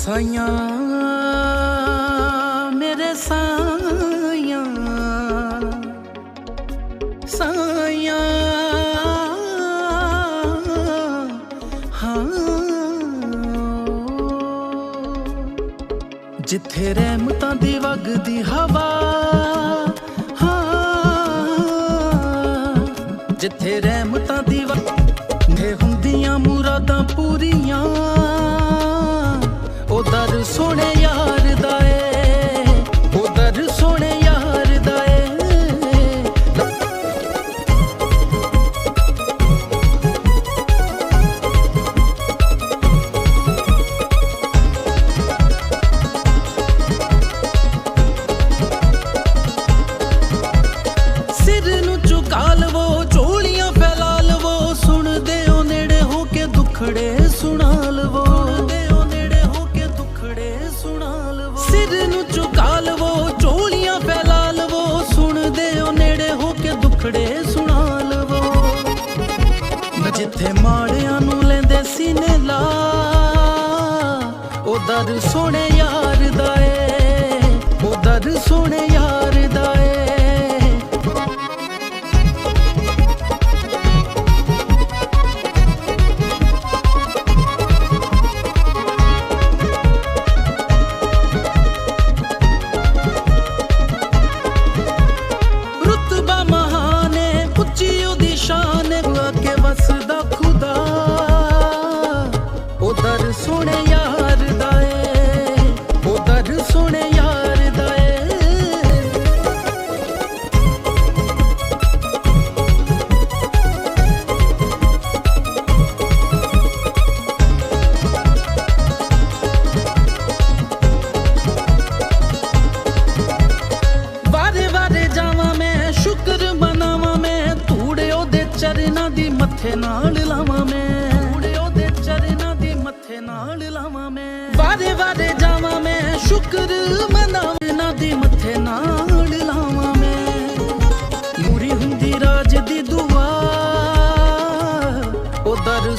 ਸਾਈਆਂ, ਮੇਰੇ ਸਾਈਆਂ। ਸਾਈਆਂ, ਹਾਂ। ਜਿੱਥੇ ਰਹਿਮਤਾਂ ਦੀ ਵਗਦੀ ਹਵਾ, ਹਾਂ। ਜਿੱਥੇ ਰਹਿਮਤਾਂ ਦੀ ਵਗਦੇ ਹੁੰਦੀਆਂ ਮੁਰਾਦਾਂ ਪੂਰੀਆਂ। ਯਾਰ ਦਾ ਸਿਰ ਨੂੰ ਝੁਕਾ ਲਵੋ ਚੋਲੀਆਂ ਫੈਲਾ ਲਵੋ ਸੁਣਦੇ ਹੋ ਨੇੜੇ ਹੋ ਕੇ ਦੁਖੜੇ ਸੁਣਾ ਲਵੋ ਨਾ ਜਿੱਥੇ ਮਾੜਿਆਂ ਨੂੰ ਲੈਂਦੇ ਸੀਨੇ ਲਾ ਉਹ ਦਰ ਸੋਹਣੇ ਯਾਰ ਦਾ ਏ, ਉਹ ਦਰ ਸੋਹਣੇ ਯਾਰ ਦਾ ਏ। ਮੱਥੇ ਨਾਲ ਲਾਵਾਂ ਮੈਂ। ਧੂੜੇ ਉਹਦੇ ਚਰਨਾਂ ਦੀ ਮੱਥੇ ਨਾਲ ਲਾਵਾਂ ਮੈਂ। ਵਾਰੇ ਵਾਰੇ ਜਾਵਾਂ ਮੈਂ। ਸ਼ੁਕਰ ਮਨਾਵਾਂ ਇਹਨਾਂ ਦੀ ਮੱਥੇ ਨਾਲ ਲਾਵਾਂ ਮੈਂ। ਪੂਰੀ ਹੁੰਦੀ ਰਾਜ ਦੀ ਦੁਆ। ਉਹ ਦਰ